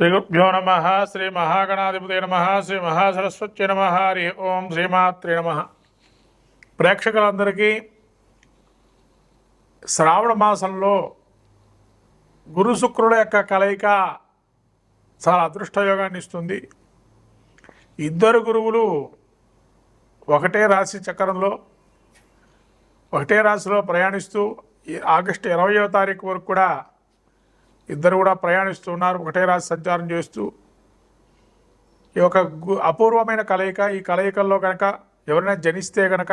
శ్రీగుభ్యో నమ శ్రీ మహాగణాధిపతి నమ శ్రీ మహాసరస్వతి నమ హరి ఓం శ్రీమాత్రి నమ. ప్రేక్షకులందరికీ శ్రావణ మాసంలో గురు శుక్రుల యొక్క కలయిక చాలా అదృష్టయోగాన్ని ఇస్తుంది. ఇద్దరు గురువులు ఒకటే రాశి చక్రంలో ఒకటే రాశిలో ప్రయాణిస్తూ ఆగస్టు ఇరవయో తారీఖు వరకు కూడా ఇద్దరు కూడా ప్రయాణిస్తూ ఉన్నారు ఒకటే రాజు సంచారం చేస్తూ. ఈ యొక్క గు- అపూర్వమైన కలయిక ఈ కలయికల్లో కనుక ఎవరైనా జనిస్తే కనుక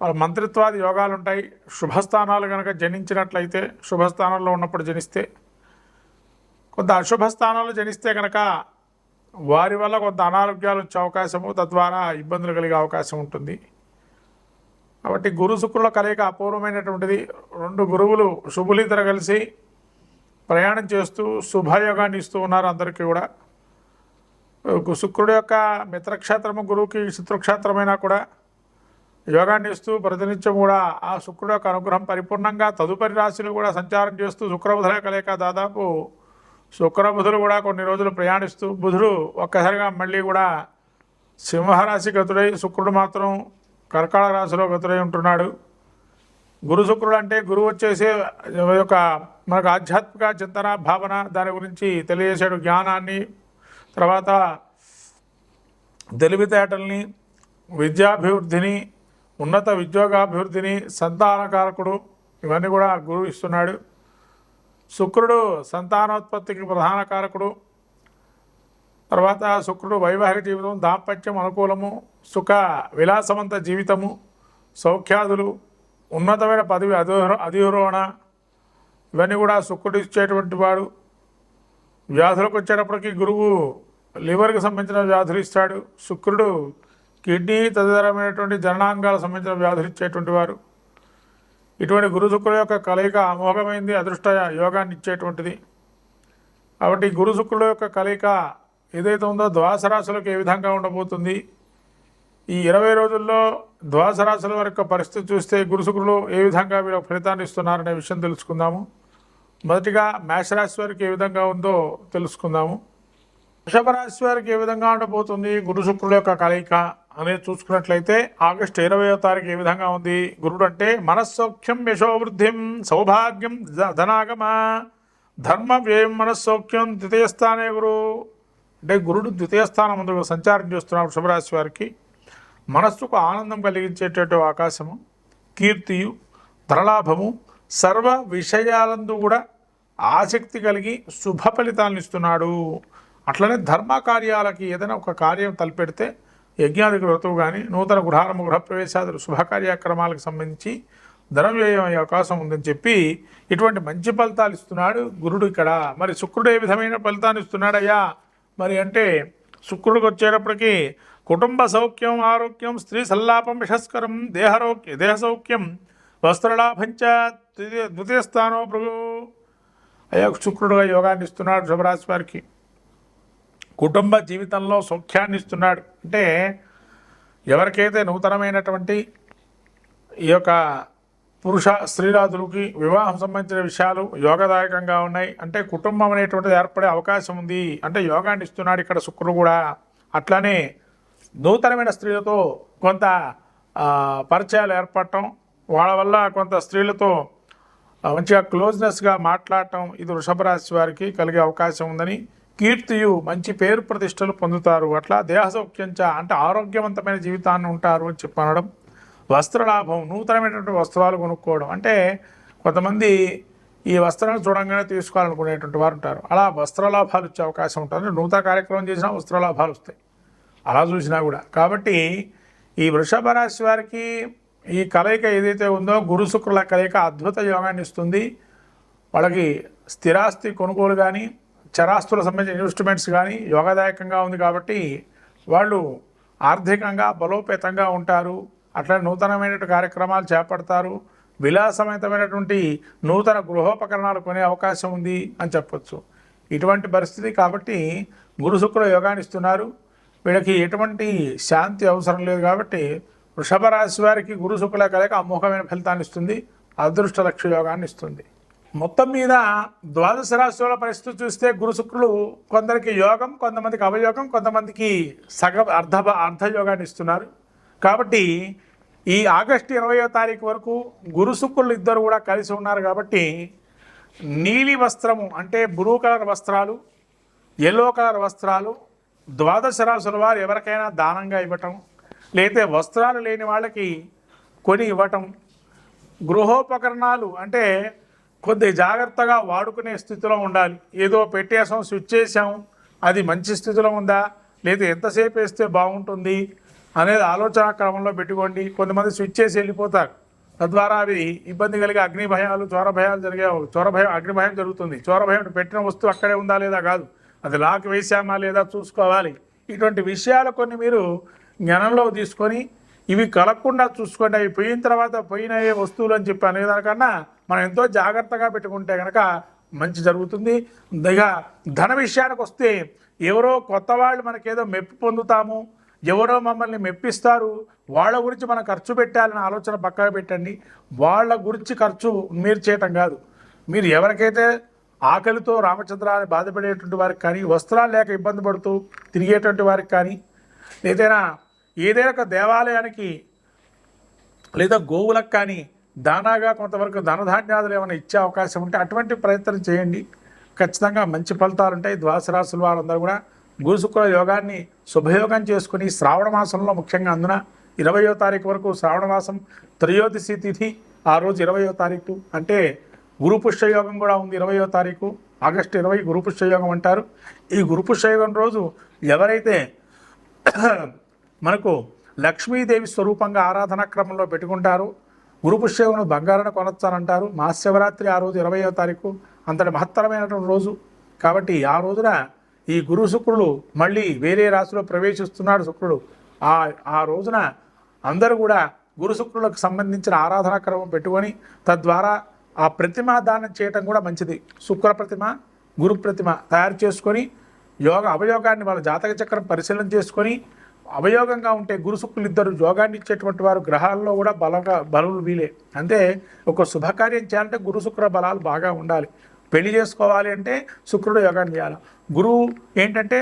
వాళ్ళ మంత్రిత్వాది యోగాలు ఉంటాయి శుభస్థానాలు కనుక జనించినట్లయితే శుభస్థానంలో ఉన్నప్పుడు జనిస్తే కొంత అశుభ స్థానాలు జనిస్తే కనుక వారి వల్ల కొంత అనారోగ్యాలు వచ్చే అవకాశము తద్వారా ఇబ్బందులు కలిగే అవకాశం ఉంటుంది. కాబట్టి గురు శుక్రుల కలయిక అపూర్వమైనటువంటిది. రెండు గురువులు శుభులిద్దరు కలిసి ప్రయాణం చేస్తూ శుభయోగాన్ని ఇస్తూ ఉన్నారు అందరికీ కూడా. శుక్రుడు యొక్క మిత్రక్షేత్రము గురువుకి శత్రుక్షేత్రమైనా కూడా యోగాన్ని ఇస్తూ ప్రతినిత్యం కూడా ఆ శుక్రుడు యొక్క అనుగ్రహం పరిపూర్ణంగా తదుపరి రాశులు కూడా సంచారం చేస్తూ శుక్రబుధుల కలయిక దాదాపు శుక్రబుధులు కూడా కొన్ని రోజులు ప్రయాణిస్తూ బుధుడు ఒక్కసారిగా మళ్ళీ కూడా సింహరాశి గతుడై శుక్రుడు మాత్రం కర్కాళ రాశిలో గతుడై ఉంటున్నాడు. గురు శుక్రుడు అంటే గురువు వచ్చేసి యొక్క మనకు ఆధ్యాత్మిక చింతన భావన దాని గురించి తెలియజేసాడు జ్ఞానాన్ని. తర్వాత తెలివితేటల్ని విద్యాభివృద్ధిని ఉన్నత ఉద్యోగాభివృద్ధిని సంతానకారకుడు ఇవన్నీ కూడా గురువు ఇస్తున్నాడు. శుక్రుడు సంతానోత్పత్తికి ప్రధాన కారకుడు. తర్వాత శుక్రుడు వైవాహిక జీవితం దాంపత్యం అనుకూలము సుఖ విలాసవంత జీవితము సౌఖ్యాదులు ఉన్నతమైన పదవి అధిరో అధిరోహణ ఇవన్నీ కూడా శుక్రుడు ఇచ్చేటువంటి వాడు. వ్యాధులకు వచ్చేటప్పటికి గురువు లివర్కి సంబంధించిన వ్యాధులు ఇస్తాడు. శుక్రుడు కిడ్నీ తదితరమైనటువంటి జననాంగాలకు సంబంధించిన వ్యాధులు ఇచ్చేటువంటి వారు. ఇటువంటి గురు శుక్రుల యొక్క కలయిక అమోఘమైంది అదృష్ట యోగాన్ని ఇచ్చేటువంటిది. కాబట్టి గురు శుక్రుల యొక్క కలయిక ఏదైతే ఉందో ద్వాస రాశులకు ఏ విధంగా ఉండబోతుంది? ఈ ఇరవై రోజుల్లో ద్వాస రాశుల వరకు పరిస్థితి చూస్తే గురుశుకులు ఏ విధంగా వీళ్ళ ఫలితాన్ని ఇస్తున్నారనే విషయం తెలుసుకుందాము. మొదటిగా మేషరాశి వారికి ఏ విధంగా ఉందో తెలుసుకుందాము. వృషభ రాశి వారికి ఏ విధంగా ఉండబోతుంది? గురు శుక్రుల యొక్క కలయిక అనేది చూసుకున్నట్లయితే ఆగస్టు ఇరవయో తారీఖు ఏ విధంగా ఉంది? గురుడు అంటే మనస్సౌఖ్యం యశోవృద్ధిం సౌభాగ్యం ధనాగమ. ధర్మ వ్యయం మనస్సౌఖ్యం? ద్వితీయ స్థానే గురు. అంటే గురుడు ద్వితీయ స్థానం ముందు సంచారం చేస్తున్నాడు వృషభరాశి వారికి. మనస్సుకు ఆనందం కలిగించేటటువంటి అవకాశము కీర్తియు ధనలాభము సర్వ విషయాలందు కూడా ఆసక్తి కలిగి శుభ ఫలితాలను ఇస్తున్నాడు. అట్లనే ధర్మ కార్యాలకి ఏదైనా ఒక కార్యం తలపెడితే యజ్ఞాది వ్రతువు కానీ నూతన గృహారంభ గృహప్రవేశాదులు శుభ కార్యక్రమాలకు సంబంధించి ధనం వ్యయం అయ్యే అవకాశం ఉందని చెప్పి ఇటువంటి మంచి ఫలితాలు ఇస్తున్నాడు గురుడు ఇక్కడ. మరి శుక్రుడు ఏ విధమైన ఫలితాన్ని ఇస్తున్నాడయ్యా? మరి అంటే శుక్రుడికి వచ్చేటప్పటికి కుటుంబ సౌఖ్యం ఆరోగ్యం స్త్రీ సల్లాపం యశస్కరం దేహరోగ్య దేహ సౌఖ్యం వస్త్రలాభంచ ద్వితీయ ద్వితీయ స్థానం ప్రభు. అయ్యా శుక్రుడుగా యోగాన్ని ఇస్తున్నాడు శుభరాశి వారికి. కుటుంబ జీవితంలో సౌఖ్యాన్ని ఇస్తున్నాడు. అంటే ఎవరికైతే నూతనమైనటువంటి ఈ యొక్క పురుష స్త్రీరాజులకి వివాహం సంబంధించిన విషయాలు యోగదాయకంగా ఉన్నాయి. అంటే కుటుంబం అనేటువంటిది ఏర్పడే అవకాశం ఉంది. అంటే యోగాన్ని ఇస్తున్నాడు ఇక్కడ శుక్రుడు కూడా. అట్లానే నూతనమైన స్త్రీలతో కొంత పరిచయాలు ఏర్పడటం వాళ్ళ వల్ల కొంత స్త్రీలతో మంచిగా క్లోజ్నెస్గా మాట్లాడటం ఇది వృషభ రాశి వారికి కలిగే అవకాశం ఉందని కీర్తియు మంచి పేరు ప్రతిష్టలు పొందుతారు. అట్లా దేహ సౌఖ్యంచ అంటే ఆరోగ్యవంతమైన జీవితాన్ని ఉంటారు అని చెప్పనడం వస్త్రలాభం నూతనమైనటువంటి వస్త్రాలు కొనుక్కోవడం అంటే కొంతమంది ఈ వస్త్రాలు చూడంగానే తీసుకోవాలనుకునేటువంటి వారు ఉంటారు. అలా వస్త్రలాభాలు వచ్చే అవకాశం ఉంటుంది. నూతన కార్యక్రమం చేసినా వస్త్రలాభాలు వస్తాయి. అలా చూసినా కూడా. కాబట్టి ఈ వృషభ రాశి వారికి ఈ కలయిక ఏదైతే ఉందో గురు శుక్రుల కలయిక అద్భుత యోగాన్ని ఇస్తుంది. వాళ్ళకి స్థిరాస్తి కొనుగోలు కానీ చరాస్తుల సంబంధించిన ఇన్వెస్ట్మెంట్స్ కానీ యోగదాయకంగా ఉంది కాబట్టి వాళ్ళు ఆర్థికంగా బలోపేతంగా ఉంటారు. అట్లా నూతనమైనటువంటి కార్యక్రమాలు చేపడతారు. విలాసమైనటువంటి నూతన గృహోపకరణాలు కొనే అవకాశం ఉంది అని చెప్పొచ్చు. ఇటువంటి పరిస్థితి కాబట్టి గురు శుక్ర యోగాన్ని ఇస్తున్నారు. వీళ్ళకి ఎటువంటి శాంతి అవసరం లేదు కాబట్టి వృషభ రాశి వారికి గురు శుక్ల కలయిక అమోఘమైన ఫలితాన్ని ఇస్తుంది అదృష్ట లక్ష యోగాన్ని ఇస్తుంది. మొత్తం మీద ద్వాదశ రాశుల పరిస్థితి చూస్తే గురు శుక్రులు కొందరికి యోగం కొంతమందికి అవయోగం కొంతమందికి సగ అర్ధ అర్ధయోగాన్ని ఇస్తున్నారు. కాబట్టి ఈ ఆగస్టు ఇరవయో తారీఖు వరకు గురు శుక్రులు ఇద్దరు కూడా కలిసి ఉన్నారు కాబట్టి నీలి వస్త్రము అంటే బ్లూ కలర్ వస్త్రాలు ఎల్లో కలర్ వస్త్రాలు ద్వాదశ రాశుల వారు ఎవరికైనా దానంగా ఇవ్వటం లేతే వస్త్రాలు లేని వాళ్ళకి కొని ఇవ్వటం గృహోపకరణాలు అంటే కొద్ది జాగ్రత్తగా వాడుకునే స్థితిలో ఉండాలి. ఏదో పెట్టేసాం స్విచ్ చేసాం అది మంచి స్థితిలో ఉందా లేదా ఎంతసేపు వేస్తే బాగుంటుంది అనేది ఆలోచన క్రమంలో పెట్టుకోండి. కొంతమంది స్విచ్ చేసి వెళ్ళిపోతారు. తద్వారా అవి ఇబ్బంది కలిగే అగ్ని భయాలు చోర భయాలు జరిగే చోర భయం అగ్ని భయం జరుగుతుంది. చోర భయం పెట్టిన వస్తువు అక్కడే ఉందా లేదా కాదు. అది లాక్ వేసామా లేదా చూసుకోవాలి. ఇటువంటి విషయాలు కొన్ని మీరు జ్ఞానంలో తీసుకొని ఇవి కలగకుండా చూసుకోండి. అవి పోయిన తర్వాత పోయిన వస్తువులు అని చెప్పి అనేదానికన్నా మనం ఎంతో జాగ్రత్తగా పెట్టుకుంటే కనుక మంచి జరుగుతుంది. ఇక ధన విషయానికి వస్తే ఎవరో కొత్త వాళ్ళు మనకేదో మెప్పు పొందుతాము. ఎవరో మమ్మల్ని మెప్పిస్తారు. వాళ్ళ గురించి మనం ఖర్చు పెట్టాలనే ఆలోచన పక్కన పెట్టండి. వాళ్ళ గురించి ఖర్చు మీరు చేయటం కాదు. మీరు ఎవరికైతే ఆకలితో రామచంద్రాన్ని బాధపడేటువంటి వారికి కానీ వస్త్రాలు లేక ఇబ్బంది పడుతూ తిరిగేటువంటి వారికి కానీ ఏదైనా ఏదైనా ఒక దేవాలయానికి లేదా గోవులకు కానీ దానాగా కొంతవరకు ధనధాన్యాదులు ఏమైనా ఇచ్చే అవకాశం ఉంటే అటువంటి ప్రయత్నం చేయండి. ఖచ్చితంగా మంచి ఫలితాలు ఉంటాయి. ద్వాదశ వారందరూ కూడా గురుశుక్ర యోగాన్ని శుభయోగం చేసుకుని శ్రావణ మాసంలో ముఖ్యంగా అందున ఇరవయో తారీఖు వరకు శ్రావణ మాసం త్రయోదశి తిథి ఆ రోజు ఇరవయో తారీఖు. అంటే గురుపుష్యయోగం కూడా ఉంది. ఇరవయో తారీఖు ఆగస్టు ఇరవై గురుపుష్యయోగం అంటారు. ఈ గురుపుష్యయోగం రోజు ఎవరైతే మనకు లక్ష్మీదేవి స్వరూపంగా ఆరాధనా క్రమంలో పెట్టుకుంటారు గురు బంగారాన్ని కొనొచ్చానంటారు. మహాశివరాత్రి ఆ రోజు ఇరవయో తారీఖు అంతటి మహత్తరమైనటువంటి రోజు. కాబట్టి ఆ రోజున ఈ గురు శుక్రుడు మళ్ళీ వేరే రాశిలో ప్రవేశిస్తున్నాడు శుక్రుడు. ఆ ఆ రోజున అందరూ కూడా గురు శుక్రులకు సంబంధించిన ఆరాధనా క్రమం పెట్టుకొని తద్వారా ఆ ప్రతిమ దానం చేయటం కూడా మంచిది. శుక్ర ప్రతిమ గురు ప్రతిమ తయారు చేసుకొని యోగ అవయోగాన్ని వాళ్ళ జాతక చక్రం పరిశీలన చేసుకొని అవయోగంగా ఉంటే గురు శుక్రులు ఇద్దరు యోగాన్ని ఇచ్చేటువంటి వారు గ్రహాల్లో కూడా బలంగా బలములు వీలే. అంటే ఒక శుభకార్యం చేయాలంటే గురు శుక్ర బలాలు బాగా ఉండాలి. పెళ్ళి చేసుకోవాలి అంటే శుక్రుడు యోగాన్ని చేయాలి. గురువు ఏంటంటే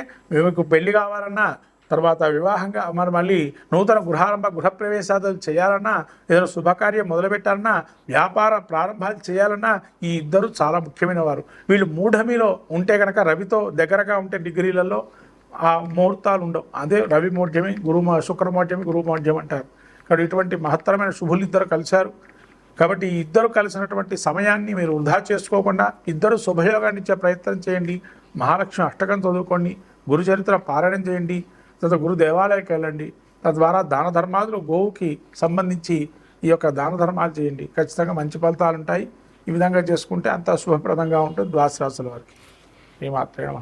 మీకు పెళ్ళి కావాలన్నా తర్వాత వివాహంగా మరి మళ్ళీ నూతన గృహారంభ గృహప్రవేశాలు చేయాలన్నా ఏదైనా శుభకార్యం మొదలుపెట్టాలన్నా వ్యాపార ప్రారంభాలు చేయాలన్నా ఈ ఇద్దరు చాలా ముఖ్యమైన వారు. వీళ్ళు మూఢమిలో ఉంటే కనుక రవితో దగ్గరగా ఉంటే డిగ్రీలలో ఆ ముహూర్తాలు ఉండవు. అదే రవి మౌఢ్యమి గురు శుక్రమౌఢ్యమి గురు మౌఢ్యం అంటారు. కాబట్టి ఇటువంటి మహత్తరమైన శుభులు ఇద్దరు కలిశారు. కాబట్టి ఈ ఇద్దరు కలిసినటువంటి సమయాన్ని మీరు వృధా చేసుకోకుండా ఇద్దరు శుభయోగాన్ని ఇచ్చే ప్రయత్నం చేయండి. మహాలక్ష్మి అష్టకం చదువుకోండి. గురుచరిత్ర పారాయణం చేయండి. తర్వాత గురు దేవాలయకి వెళ్ళండి. తద్వారా దాన ధర్మాదులు గోవుకి సంబంధించి ఈ యొక్క దాన ధర్మాలు చేయండి. ఖచ్చితంగా మంచి ఫలితాలు ఉంటాయి. ఈ విధంగా చేసుకుంటే అంత శుభప్రదంగా ఉంటుంది. ద్వాసరాశుల వారికి. ఈ మాత్రమే